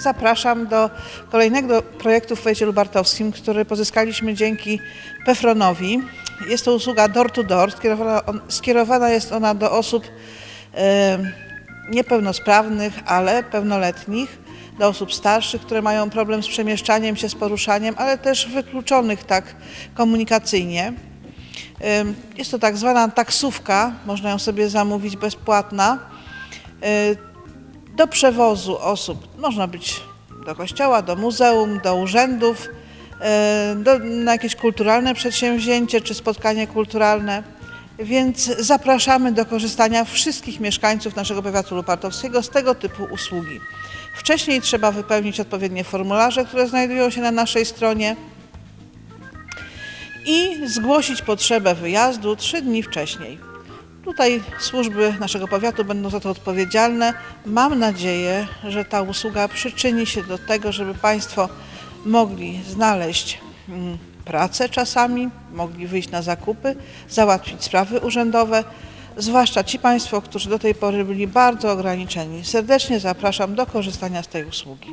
Zapraszam do kolejnego projektu w powiecie lubartowskim, który pozyskaliśmy dzięki Pefronowi. Jest to usługa door to door. Skierowana, skierowana jest ona do osób niepełnosprawnych, ale pełnoletnich, do osób starszych, które mają problem z przemieszczaniem się, z poruszaniem, ale też wykluczonych tak komunikacyjnie. Jest to tak zwana taksówka, można ją sobie zamówić bezpłatna. Do przewozu osób można być do kościoła, do muzeum, do urzędów, do, na jakieś kulturalne przedsięwzięcie czy spotkanie kulturalne. Więc zapraszamy do korzystania wszystkich mieszkańców naszego powiatu lupartowskiego z tego typu usługi. Wcześniej trzeba wypełnić odpowiednie formularze, które znajdują się na naszej stronie i zgłosić potrzebę wyjazdu trzy dni wcześniej. Tutaj służby naszego powiatu będą za to odpowiedzialne. Mam nadzieję, że ta usługa przyczyni się do tego, żeby Państwo mogli znaleźć mm, pracę czasami, mogli wyjść na zakupy, załatwić sprawy urzędowe, zwłaszcza ci Państwo, którzy do tej pory byli bardzo ograniczeni. Serdecznie zapraszam do korzystania z tej usługi.